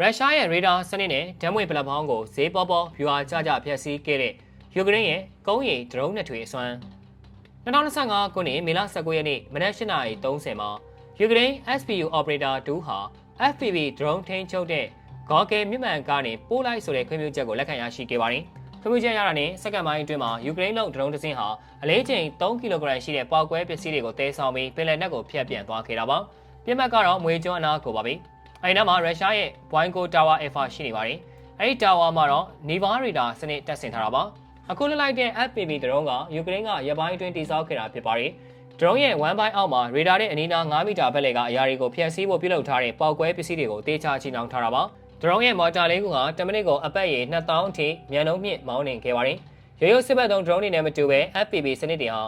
ရုရှားရဲ့ရေဒါစနစ်နဲ့ဓာတ်မွေပလက်ဖောင်းကိုဈေးပေါပေါဗျူဟာကြကြဖျက်ဆီးခဲ့တဲ့ယူကရိန်းရဲ့ကုန်းရီဒရုန်းနဲ့ထွေအစွမ်း2025ခုနှစ်မေလ19ရက်နေ့မနက်8:30မှာယူကရိန်း SPU operator 2ဟာ FPV drone ထိန်းချုပ်တဲ့ Gokul မြစ်မှန်ကနေပို့လိုက်ဆိုတဲ့ခွင့်ပြုချက်ကိုလက်ခံရရှိခဲ့ပါတယ်။ခွင့်ပြုချက်ရတာနဲ့စက္ကန့်ပိုင်းအတွင်းမှာယူကရိန်းလုံးဒရုန်းတစ်စင်းဟာအလေးချိန်3ကီလိုဂရမ်ရှိတဲ့ပေါက်ကွဲပစ္စည်းတွေကိုတဲဆောင်ပြီးပင်လယ်နက်ကိုဖျက်ပြန်သွားခဲ့တာပါ။ပြစ်မှတ်ကတော့မွေကျွန်းအနာကိုပါပဲ။ အဲဒီနောက်မှာရုရှားရဲ့ Boingo Tower Alpha ရှိနေပါတယ်။အဲဒီ Tower မှာတော့ Niva Radar စနစ်တက်ဆင်ထားတာပါ။အခုလွှတ်လိုက်တဲ့ FPV ဒရုန်းကယူကရိန်းကရပိုင်းအတွင်းတည်ဆောက်ခဲ့တာဖြစ်ပါတယ်။ drone ရဲ့1 by အောက်မှာ radar ရဲ့အနီးနား9မီတာဘက်လေကအရာတွေကိုဖျက်ဆီးဖို့ပြုလုပ်ထားတဲ့ပေါက်ကွဲပစ္စည်းတွေကိုတေချာချီနှောင်ထားတာပါ။ drone ရဲ့ motor လေးခုက10မိနစ်ကိုအပတ်ရေ2000အထိမြန်နှုန်းမြင့်မောင်းနှင်ခဲ့ပါတယ်။ရိုးရိုးစစ်ဘက်သုံး drone တွေနဲ့မတူဘဲ FPV စနစ်တွေဟာ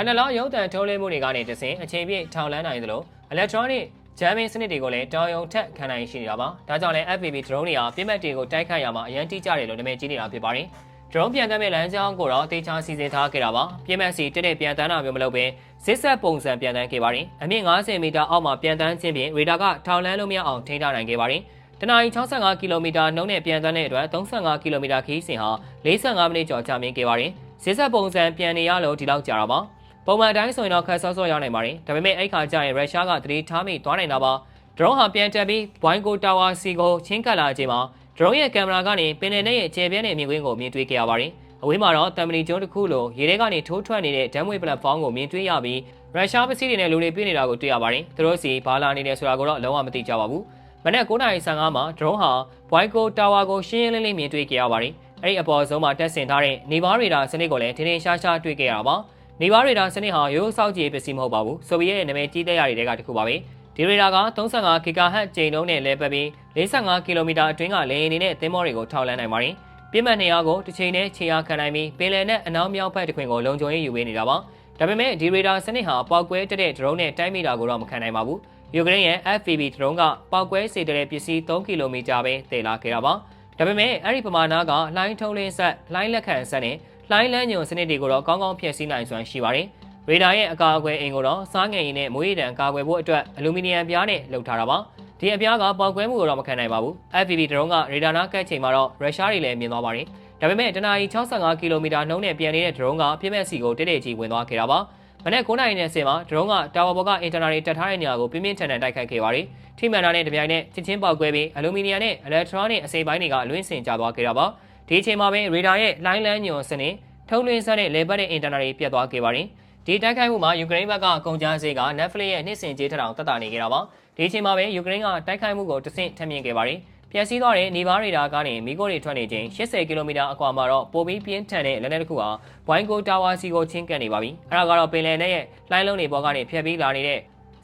analog ရုပ်သံထုတ်လွှင့်မှုတွေကနေတဆင့်အချိန်ပြည့်ထောင်လန်းနိုင်သလို electronic jamming စနစ်တွေကိုလည်းတောင်ယုံထက်ခံနိုင်ရှိနေတာပါ။ဒါကြောင့်လည်း FPV drone တွေဟာပြစ်မှတ်တွေကိုတိုက်ခိုက်ရမှာအရန်တိကျတယ်လို့နာမည်ကြီးနေတာဖြစ်ပါတယ်။ drone ပြန်တမ်းမဲ့လမ်းကြောင်းကိုတော့တေချာစီစဉ်ထားခဲ့တာပါ။ပြင်းမဲ့စီတက်တဲ့ပြန်တမ်းတာမျိုးမလုပ်ဘဲဇစ်ဆက်ပုံစံပြန်တမ်းခဲ့ပါတယ်။အမြင့်90မီတာအောက်မှာပြန်တမ်းခြင်းဖြင့်ရေဒါကထောင်လန်းလို့မရအောင်ထိန်းထားနိုင်ခဲ့ပါတယ်။တနအီ65ကီလိုမီတာနှုန်းနဲ့ပြန်တမ်းတဲ့အတွက်35ကီလိုမီတာခရီးစဉ်ဟာ45မိနစ်ကျော်ကြာမြင့်ခဲ့ပါတယ်။ဇစ်ဆက်ပုံစံပြန်နေရလို့ဒီလောက်ကြာတာပါ။ ပုံမှန်အတိုင်းဆိုရင်တော့ခက်ဆော့ဆော့ရောက်နိုင်ပါတယ်။ဒါပေမဲ့အဲ့ခါကျရင်ရုရှားကသတိထားမိသွားနိုင်တာပါ။ drone ဟာပြန်တက်ပြီး Boingo Tower စီကိုချင်းကပ်လာချိန်မှာ drone ရဲ့ကင်မရာကနေပင်လယ်နဲ့ရဲ့ကျယ်ပြန့်တဲ့မြင်ကွင်းကိုမြင်တွေ့ခဲ့ရပါတယ်။အဝေးမှာတော့တမ်မနီကျွန်းတစ်ခုလိုရေထဲကနေထိုးထွက်နေတဲ့ဓာတ်မွေပလက်ဖောင်းကိုမြင်တွေ့ရပြီးရုရှားပစ္စည်းတွေနဲ့လူတွေပြနေတာကိုတွေ့ရပါတယ်။သူတို့စီဘာလာနေတယ်ဆိုတာကိုတော့လုံးဝမသိကြပါဘူး။မနက်9:55မှာ drone ဟာ Boingo Tower ကိုရှင်းရှင်းလင်းလင်းမြင်တွေ့ခဲ့ရပါတယ်။အဲ့ဒီအပေါ်ဆုံးမှာတက်ဆင်ထားတဲ့နေဘာရေဒါစနစ်ကိုလည်းထင်ထင်ရှားရှားတွေ့ခဲ့ရတာပါ။ နေဘာရေဒါစနစ်ဟာရိုးစောက်ကြည့်ပစ္စည်းမဟုတ်ပါဘူး။ဆိုဗီယက်ရဲ့နာမည်ကြီးတဲ့ရာတွေကတစ်ခုပါပဲ။ဒီရေဒါက35 GHz ချိန်နှုန်းနဲ့လဲပတ်ပြီး45ကီလိုမီတာအတွင်းကလေယာဉ်တွေနဲ့သင်္ဘောတွေကိုထောက်လှမ်းနိုင်ပါတယ်။ပြင်းမှတ်နေရာကိုတစ်ချိန်နဲ့ခြေရာခံနိုင်ပြီးပင်လယ်နဲ့အနောက်မြောက်ဘက်တစ်ခွင်ကိုလုံခြုံရေးယူပေးနေတာပါ။ဒါပေမဲ့ဒီရေဒါစနစ်ဟာပေါက်ကွဲတက်တဲ့ drone နဲ့တိုင်းမီတာကိုတော့မခံနိုင်ပါဘူး။ယူကရိန်းရဲ့ FPV drone ကပေါက်ကွဲစေတဲ့ပစ္စည်း3ကီလိုမီတာပဲတည်လာခဲ့တာပါ။ဒါပေမဲ့အဲ့ဒီပမာဏကလိုင်းထုံးလင်းဆက်လိုင်းလက်ခံဆက်နဲ့ လိုင်းလန်းညွန်စနစ်တွေကိုတော့ကောင်းကောင်းဖျက်ဆီးနိုင်စွမ်းရှိပါတယ်။ရေဒါရဲ့အကာအကွယ်အိမ်ကိုတော့စားငယ်ရည်နဲ့မွေးရည်တံကာကွယ်ဖို့အတွက်အလူမီနီယံပြားနဲ့လုပ်ထားတာပါ။ဒီအပြားကပေါက်ကွဲမှုကိုတော့မခံနိုင်ပါဘူး။ FPV drone ကရေဒါနာကတ်ချိန်မှာတော့ရုရှားတွေလည်းမြင်သွားပါတယ်။ဒါပေမဲ့တနအီ65ကီလိုမီတာနှုန်းနဲ့ပြန်နေတဲ့ drone ကပြည့်မဲ့စီကိုတိတိကျကျဝင်သွားခဲ့တာပါ။မနေ့9နိုင်တဲ့ဆင်မှာ drone ကတာဝါဘော်ကအင်တာနက်တွေတက်ထားတဲ့နေရာကိုပြင်းပြင်းထန်ထန်တိုက်ခိုက်ခဲ့ပါတယ်။ထိမှန်တာနဲ့တပြိုင်နက်ချင်းချင်းပေါက်ကွဲပြီးအလူမီနီယံနဲ့အီလက်ထရောနစ်အစိမ်းပိုင်းတွေကလွင့်စင်ကျသွားခဲ့တာပါ။ ဒီအချိန်မှာပဲရေဒါရဲ့လိုင်းလန်းညွန်စနစ်ထုံးလွှင့်စတဲ့လေပတ်တဲ့အင်တာနက်တွေပြတ်သွားခဲ့ပါတယ်။ဒီတိုက်ခိုက်မှုမှာယူကရိန်းဘက်ကကုန်ကျစရိတ်က Netflix ရဲ့နှစ်စဉ်ကြေးထထောင်တက်တာနေခဲ့တာပါ။ဒီအချိန်မှာပဲယူကရိန်းကတိုက်ခိုက်မှုကိုတဆင့်ထပ်မြင်ခဲ့ပါတယ်။ပျက်စီးသွားတဲ့နေဘာရေဒါကနေမီကိုတွေထွက်နေချိန်80ကီလိုမီတာအကွာမှာတော့ပိုပြီးပြင်းထန်တဲ့လက်နက်တစ်ခုဟာ Boingo Tower စီကိုချင်းကပ်နေပါပြီ။အဲဒါကတော့ပင်လယ်နဲ့ရဲ့လှိုင်းလုံးတွေပေါ်ကနေဖျက်ပြီးလာနေတဲ့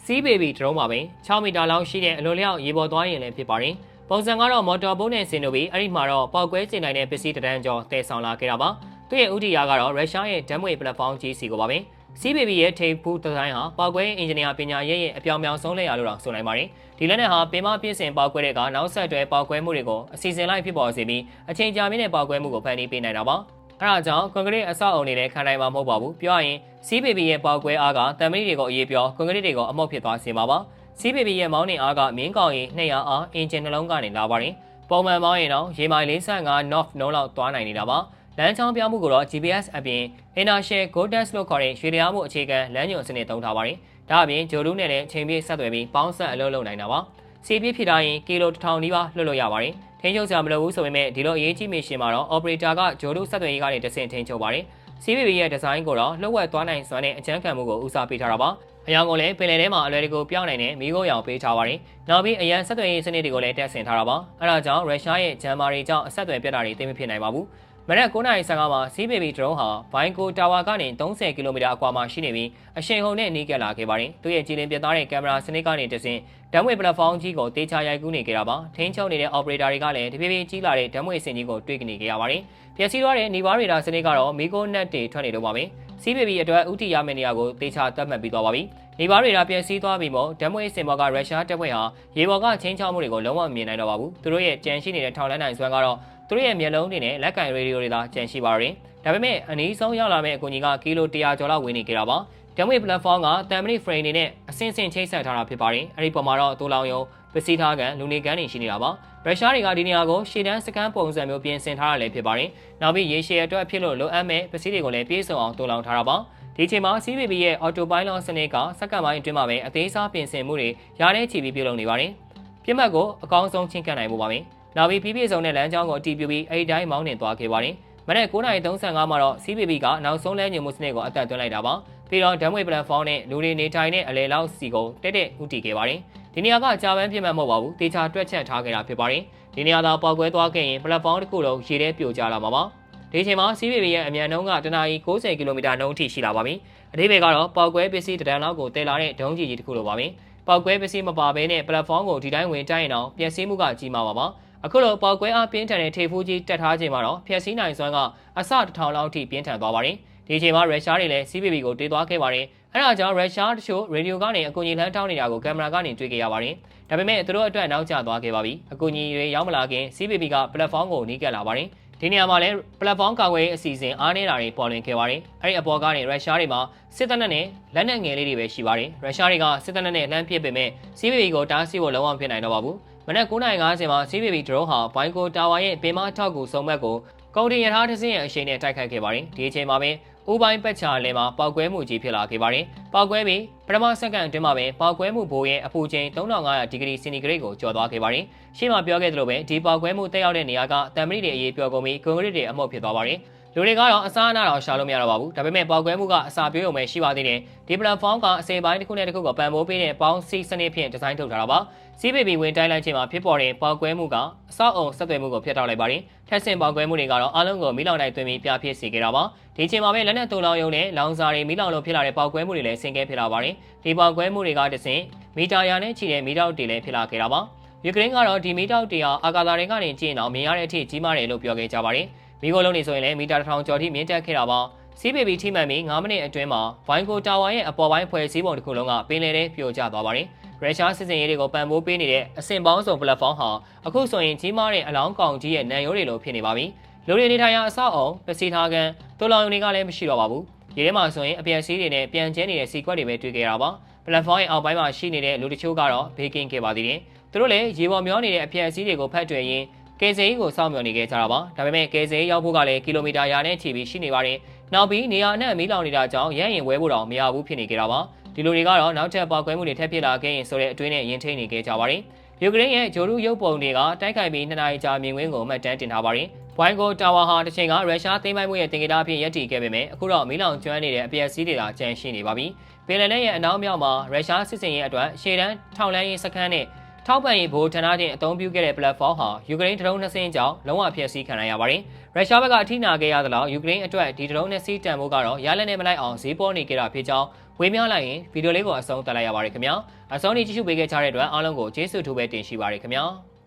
Sea Baby drone ပါပဲ6မီတာလောက်ရှိတဲ့အလိုလျောက်ရေပေါ်သွားရင်လည်းဖြစ်ပါတယ်။ ပုံစံကတော့မော်တော်ဘုတ်နဲ့ဆင်တို့ပြီးအဲ့ဒီမှာတော့ပောက်ကွဲကျင်နိုင်တဲ့ပစ္စည်းတဒန်းကျော်တည်ဆောင်လာခဲ့တာပါ။သူ့ရဲ့ဥတီယာကတော့ရုရှားရဲ့ဓာတ်မွေပလက်ဖောင်းကြီးစီကိုပါပဲ။ Sea Baby ရဲ့ထိပ်ဖူးဒီဇိုင်းဟာပောက်ကွဲအင်ဂျင်နီယာပညာရေးရဲ့အပြောင်ပြောင်ဆုံးလက်ရလို့တော့ဆိုနိုင်ပါတယ်။ဒီလက်နက်ဟာပင်မပြည့်စင်ပောက်ကွဲတဲ့ကနောက်ဆက်တွဲပောက်ကွဲမှုတွေကိုအစီအစဉ်လိုက်ဖြစ်ပေါ်စေပြီးအချိန်ကြာမြင့်တဲ့ပောက်ကွဲမှုကိုဖန်တီးပေးနိုင်တာပါ။အဲဒါကြောင့်ကွန်ကရစ်အဆောက်အုံတွေလည်းခံနိုင်မှာမဟုတ်ပါဘူးပြောရရင်စီးဘေဘီရဲ့ပေါက်ကွဲအားကတံမဏိတွေကိုအရေးပြောကွန်ကရစ်တွေကိုအမောက်ဖြစ်သွားစေမှာပါ စီးဘေဘီရဲ့မောင်းနှင်အားကမြင်းကောင်ရင်200အားအင်ဂျင်နှလုံးကနေလာပါတယ်ပုံမှန်မောင်းရင်တော့ရေမိုင်45 north နှုန်းလောက်သွားနိုင်နေတာပါလမ်းချောင်းပြမှုကိုတော့ GPS အပြင် Inertial Golden လို့ခေါ်တဲ့ရွှေတရားမှုအခြေခံလမ်းညွန်စနစ်သုံးထားပါတယ်ဒါအပြင်ဂျိုလူးနဲ့လည်းချိန်ပြည့်ဆက်သွယ်ပြီးပေါင်းဆက်အလုပ်လုပ်နိုင်တာပါစီးပြည့်ဖြစ်တိုင်းကီလို1000နီးပါးလွှတ်လို့ရပါတယ်ထိန်းချုပ်စရာမလိုဘူးဆိုပေမဲ့ဒီလိုအရေးကြီးမရှင်မှာတော့ operator ကဂျိုလူဆက်သွယ်ရေးကနေတဆင့်ထိန်းချုပ်ပါတယ်။ CBB ရဲ့ဒီဇိုင်းကိုတော့လှုပ်ဝက်သွားနိုင်စွမ်းတဲ့အချမ်းခံမှုကိုဦးစားပေးထားတာပါ။ အယောင်ကိုလည်းပင်လယ်ထဲမှာအလွယ်တကူပြောင်းနိုင်တဲ့မိခိုးရောင်ပေးထားပါတယ်။နောက်ပြီးအရန်ဆက်သွယ်ရေးစနစ်တွေကိုလည်းတက်ဆင်ထားတာပါ။အဲဒါကြောင့်ရုရှားရဲ့ဂျမ်မာတွေကြောင့်အဆက်အသွယ်ပြတ်တာတွေသိမဖြစ်နိုင်ပါဘူး။မနက်9:55မှာ CBB drone ဟာ Boingo Tower ကနေ30ကီလိုမီတာအကွာမှာရှိနေပြီးအရှိန်ဟုန်နဲ့နီးကပ်လာခဲ့ပါတယ်။သူ့ရဲ့ကြည်လင်ပြတ်သားတဲ့ကင်မရာစနစ်ကနေတဆင့်ဓာတ်ငွေပလက်ဖောင်းကြီးကိုတေချာရိုက်ကူးနေကြတာပါ။ထိန်းချုပ်နေတဲ့ operator တွေကလည်းတဖြည်းဖြည်းကြီးလာတဲ့ဓာတ်ငွေစင်ကြီးကိုတွေ့ကြနေကြရပါတယ်။ပျက်စီးသွားတဲ့နေဘာရေဒါစနစ်ကတော့မီကိုနက်တွေထွက်နေတော့ပါမယ်။ CBB အတွက်ဥတီရမယ့်နေရာကိုတေချာသတ်မှတ်ပြီးသွားပါပြီ။ နေဘာရေဒါပျက်စီးသွားပြီးမို့ဓာတ်ငွေစင်ဘော်ကရုရှားတပ်ဖွဲ့ဟာရေဘော်ကချင်းချောင်းမှုတွေကိုလုံးဝမမြင်နိုင်တော့ပါဘူး။သူတို့ရဲ့ကြံရှိနေတဲ့ထောင်လန်းနိုင်စွမ်းကတော့သူတို့ရဲ့မျက်လုံးတွေနဲ့လက်ကင်ရေဒီယိုတွေသာကျန်ရှိပါရယ်။ဒါပေမဲ့အနည်းဆုံးရောက်လာမယ့်အကူအညီကကီလို100ကျော်လောက်ဝင်နေကြတာပါ။ဓာတ်ငွေ platform ကတမ်မနီ frame တွေနဲ့အဆင့်ဆင့်ချိတ်ဆက်ထားတာဖြစ်ပါတယ်။အဲဒီပုံမှာတော့တိုးလောင်ယုံပစ္စည်းထားကန်လူနေကန်းတွေရှိနေတာပါ။ရုရှားတွေကဒီနေရာကိုရှေ့တန်းစကန်ပုံစံမျိုးပြင်ဆင်ထားတာလည်းဖြစ်ပါတယ်။နောက်ပြီးရေရှည်အတွက်ဖြစ်လို့လိုအပ်မဲ့ပစ္စည်းတွေကိုလည်းပြေဆုံးအောင်တူလောင်ထားတာပါ။ ဒီချိန်မှာ CBB ရဲ့ Autopilot စနစ်ကစက္ကန့်ပိုင်းအတွင်းမှာပဲအသေးစားပြင်ဆင်မှုတွေရားတဲ့ချီပြီးပြုလုပ်နေပါတယ်။ပြစ်မှတ်ကိုအကောင်းဆုံးချင်းကပ်နိုင်ဖို့ပါပဲ။နောက်ပြီးပြည့်ပြည့်စုံတဲ့လမ်းကြောင်းကိုအတီးပြပြီးအဲ့ဒီတိုင်းမောင်းနှင်သွားခဲ့ပါတယ်။မနေ့9:35မှာတော့ CBB ကနောက်ဆုံးလဲညွှန်မှုစနစ်ကိုအသက်သွင်းလိုက်တာပါ။ပြီးတော့ဓာတ်ငွေပလက်ဖောင်းနဲ့လူတွေနေထိုင်တဲ့အလဲလောက်စီကိုတက်တက်ဥတီခဲ့ပါတယ်။ဒီနေရာကကြာပန်းပြင်မှတ်မဟုတ်ပါဘူး။တေချာတွက်ချက်ထားခဲ့တာဖြစ်ပါတယ်။ဒီနေရာသာပေါက်ကွဲသွားခဲ့ရင်ပလက်ဖောင်းတစ်ခုလုံးရေထဲပြိုကျလာမှာပါ။ ဒီချိန်မှာ CBB ရဲ့အမြန်နှုန်းကတနအီ90ကီလိုမီတာနှုန်းအထိရှိလာပါပြီ။အဓိပ္ပာယ်ကတော့ပေါက်ကွဲပစ္စည်းတဒန်းလောက်ကိုတည်လာတဲ့ဒုံးကြီးကြီးတစ်ခုလိုပါပဲ။ပေါက်ကွဲပစ္စည်းမပါဘဲနဲ့ပလက်ဖောင်းကိုဒီတိုင်းဝင်တိုက်ရင်တော့ပျက်စီးမှုကကြီးမားပါပါ။အခုလိုပေါက်ကွဲအားပြင်းထန်တဲ့ထေဖူးကြီးတက်ထားခြင်းမှာတော့ဖျက်ဆီးနိုင်စွမ်းကအဆတစ်ထောင်လောက်အထိပြင်းထန်သွားပါတယ်။ဒီအချိန်မှာရုရှားတွေလည်း CBB ကိုတေးသွားခဲ့ပါတယ်။အဲဒါကြောင့်ရုရှားတချို့ရေဒီယိုကနေအကူအညီလှမ်းတောင်းနေတာကိုကင်မရာကနေတွေ့ခဲ့ရပါတယ်။ဒါပေမဲ့သူတို့အတွက်နောက်ကျသွားခဲ့ပါပြီ။အကူအညီတွေရောက်မလာခင် CBB က platform ကိုနီးကပ်လာပါတယ်။ ဒီနေရာမှာလည်း platform ကာကွယ်ရေးအစီအစဉ်အားနည်းတာတွေပေါ်လွင်ခဲ့ပါတယ်။အဲဒီအပေါ်ကနေရုရှားတွေမှာစစ်တပ်နဲ့လက်နက်ငယ်လေးတွေပဲရှိပါတယ်။ရုရှားတွေကစစ်တပ်နဲ့လှမ်းပစ်ပေမဲ့ CBB ကိုတားဆီးဖို့လုံးဝမဖြစ်နိုင်တော့ပါဘူး။မနက်9:50မှာ CBB drone ဟာဘိုင်ကိုတာဝါရဲ့ပင်မထောက်ကူစုံဘက်ကိုကုန်တင်ရထားတစ်စင်းရဲ့အရှိန်နဲ့တိုက်ခိုက်ခဲ့ပါတယ်။ဒီအချိန်မှာပဲ ဥပိုင်းပတ်ချာလဲမှာပောက်ကွဲမှုကြီးဖြစ်လာခဲ့ပါတယ်။ပောက်ကွဲပြီးပထမစက္ကန့်အတွင်းမှာပဲပောက်ကွဲမှုဘိုးရဲ့အပူချိန်3500ဒီဂရီစင်တီဂရိတ်ကိုကျော်သွားခဲ့ပါတယ်။ရှေ့မှာပြောခဲ့သလိုပဲဒီပောက်ကွဲမှုတက်ရောက်တဲ့နေရာကတံမဏိတွေအရေးပြောကုန်ပြီးကွန်ကရစ်တွေအမှုတ်ဖြစ်သွားပါတယ်။ လူတွေကတော့အစားအနာတော့ရှာလို့မရတော့ပါဘူး။ဒါပေမဲ့ပောက်ကွဲမှုကအစာပြေးုံပဲရှိပါသေးတယ်။ဒီ platform ကအစိမ်ပိုင်းတစ်ခုနဲ့တစ်ခုကိုပံ့ပိုးပေးတဲ့ပေါင်းစီစနစ်ဖြင့်ဒီဇိုင်းထုတ်ထားတာပါ။ CBB ဝင်တိုင်းလိုက်ခြင်းမှာဖြစ်ပေါ်တဲ့ပောက်ကွဲမှုကအဆောက်အုံဆက်သွယ်မှုကိုဖျက်ထောက်လိုက်ပါတယ်။ထက်ဆင့်ပောက်ကွဲမှုတွေကတော့အလုံးကိုမိလောင်တိုင်းတွင်ပြီးပြဖြစ်စေခဲ့တာပါ။ဒီချိန်မှာပဲလက်နက်တုံလောင်ယုံနဲ့လောင်စာတွေမိလောင်လို့ဖြစ်လာတဲ့ပောက်ကွဲမှုတွေလည်းဆင်ကဲဖြစ်လာပါတယ်။ဒီပောက်ကွဲမှုတွေကတဆင့်မီတာရာနဲ့ချီတဲ့မီတောက်တွေလည်းဖြစ်လာခဲ့တာပါ။ယူကရိန်းကတော့ဒီမီတောက်တွေဟာအာကာသတွေကနေကြည့်ရင်တော့မြင်ရတဲ့အထိကြီးမားတယ်လို့ပြောခဲ့ကြပါတယ်။ မိခိုးလုံးနေဆိုရင်လည်းမီတာတစ်ထောင်ကျော်ထိမြင့်တက်ခဲ့တာပါ။ CBB ထိမှန်ပြီး9မိနစ်အတွင်းမှာဝိုင်ကိုတာဝါရဲ့အပေါ်ပိုင်းဖွဲ့စည်းပုံတစ်ခုလုံးကပင်လယ်ထဲပြိုကျသွားပါတယ်။ရုရှားစစ်စင်ရေးတွေကိုပံ့ပိုးပေးနေတဲ့အဆင့်ပေါင်းစုံ platform ဟာအခုဆိုရင်ကြီးမားတဲ့အလောင်းကောင်ကြီးရဲ့နံရိုးတွေလိုဖြစ်နေပါပြီ။လူတွေနေထိုင်ရာအဆောက်အုံပစီထားကန်တိုလောင်ယုံတွေကလည်းမရှိတော့ပါဘူး။ဒီထဲမှာဆိုရင်အပြန်စီးတွေနဲ့ပြန်ကျဲနေတဲ့စီကွက်တွေပဲတွေ့ကြရတာပါ။ platform ရဲ့အောက်ပိုင်းမှာရှိနေတဲ့လူတချို့ကတော့ဘေးကင်းခဲ့ပါသေးတယ်။သူတို့လည်းရေပေါ်မျောနေတဲ့အပြန်စီးတွေကိုဖတ်တွေ့ရင်း ကယ်ဆယ်ရေးကိုစောင့်မျှော်နေခဲ့ကြတာပါ။ဒါပေမဲ့ကယ်ဆယ်ရေးရောက်ဖို့ကလည်းကီလိုမီတာရာနဲ့ချီပြီးရှိနေပါတယ်။နောက်ပြီးနေရာအနှံ့မီးလောင်နေတာကြောင့်ရမ်းရင်ဝဲဖို့တော့မရဘူးဖြစ်နေကြတာပါ။ဒီလိုတွေကတော့နောက်ထပ်ပေါက်ကွဲမှုတွေထပ်ဖြစ်လာခဲ့ရင်ဆိုတဲ့အတွင်းနဲ့ရင်ထိန်နေခဲ့ကြပါတယ်။ယူကရိန်းရဲ့ဂျိုရူရုပ်ပုံတွေကတိုက်ခိုက်ပြီးနှစ်နာရီကြာမြင်ကွင်းကိုမှတ်တမ်းတင်ထားပါတယ်။ဘိုင်ကိုတာဝါဟာတစ်ချိန်ကရုရှားသိမ်းပိုက်မှုရဲ့တင်ကြတာဖြစ်ရပ်တည်ခဲ့ပေမဲ့အခုတော့မီးလောင်ကျွမ်းနေတဲ့အပျက်စီးတွေသာကျန်ရှိနေပါပြီ။ပင်လယ်နက်ရဲ့အနောက်မြောက်မှာရုရှားစစ်စင်ရေးအတွက်ရှေ့တန်းထောက်လန်းရေးစခန်းနဲ့ ထောက်ပံ့ရေးဘိုးဌာနချင်းအသုံးပြုခဲ့တဲ့ platform ဟာယူကရိန်းဒရုန်းနှစ်စင်းကြောင့်လုံးဝဖျက်ဆီးခံရရပါတယ်။ရုရှားဘက်ကအထိနာခဲ့ရသလောက်ယူကရိန်းအတွက်ဒီဒရုန်းနှစ်စီးတန်ဖို့ကတော့ရလက်နဲ့မလိုက်အောင်ဈေးပေါ်နေကြတာဖြစ်ကြောင်းဝေမျှလိုက်ရင်ဗီဒီယိုလေးကိုအဆုံးသတ်လိုက်ရပါတယ်ခင်ဗျာ။အဆုံးထိကြည့်ရှုပေးခဲ့ကြတဲ့အတွက်အားလုံးကိုကျေးဇူးထူးပဲတင်ရှိပါရခင်ဗျာ။